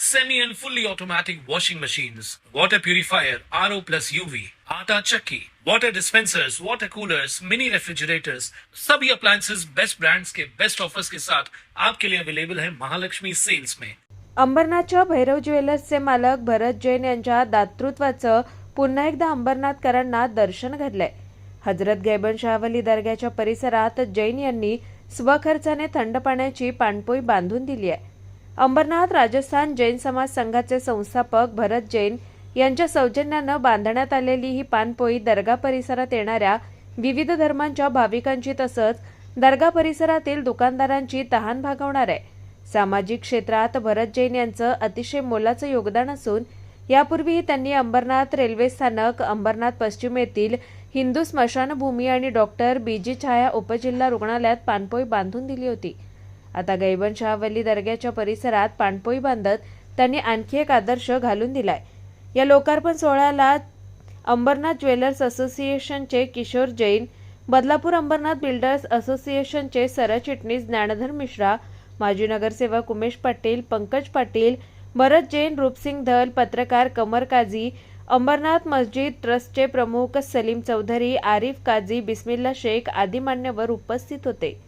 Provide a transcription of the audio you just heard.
semi and fully automatic washing machines, water purifier, RO plus UV, आटा चक्की, water dispensers, water coolers, mini refrigerators, सभी appliances best brands के best offers के साथ आपके लिए अवेलेबल है महालक्ष्मी सेल्स में। अंबरनाथच्या भैरव ज्वेलर्सचे मालक भरत जैन यांच्या दातृत्वाचं पुन्हा एकदा अंबरनाथकरांना दर्शन घडलंय. हजरत गैबन शाहवली दर्ग्याच्या परिसरात जैन यांनी स्वखर्चाने थंड पाण्याची पाणपोई बांधून दिली आहे. अंबरनाथ राजस्थान जैन समाज संघाचे संस्थापक भरत जैन यांच्या सौजन्यानं बांधण्यात आलेली ही पाणपोई दर्गा परिसरात येणाऱ्या विविध धर्मांच्या भाविकांची तसंच दर्गा परिसरातील दुकानदारांची तहान भागवणार आहे. सामाजिक क्षेत्रात भरत जैन यांचं अतिशय मोलाचं योगदान असून यापूर्वीही त्यांनी अंबरनाथ रेल्वे स्थानक अंबरनाथ पश्चिम येथील हिंदू स्मशानभूमी आणि डॉक्टर बीजी छाया उपजिल्हा रुग्णालयात पाणपोई बांधून दिली होती. आता गैबन शाहवली दर्ग्याच्या परिसरात पाणपोई बांधत त्यांनी आणखी एक आदर्श घालून दिलाय. या लोकार्पण सोहळ्याला अंबरनाथ ज्वेलर्स असोसिएशनचे किशोर जैन बदलापूर अंबरनाथ बिल्डर्स असोसिएशनचे सरचिटणीस ज्ञानधर मिश्रा माजी नगरसेवक उमेश पाटील पंकज पाटील भरत जैन रूपसिंग धल पत्रकार कमर काझी अंबरनाथ मस्जिद ट्रस्टचे प्रमुख सलीम चौधरी आरिफ काझी बिस्मिल्ला शेख आदी मान्यवर उपस्थित होते.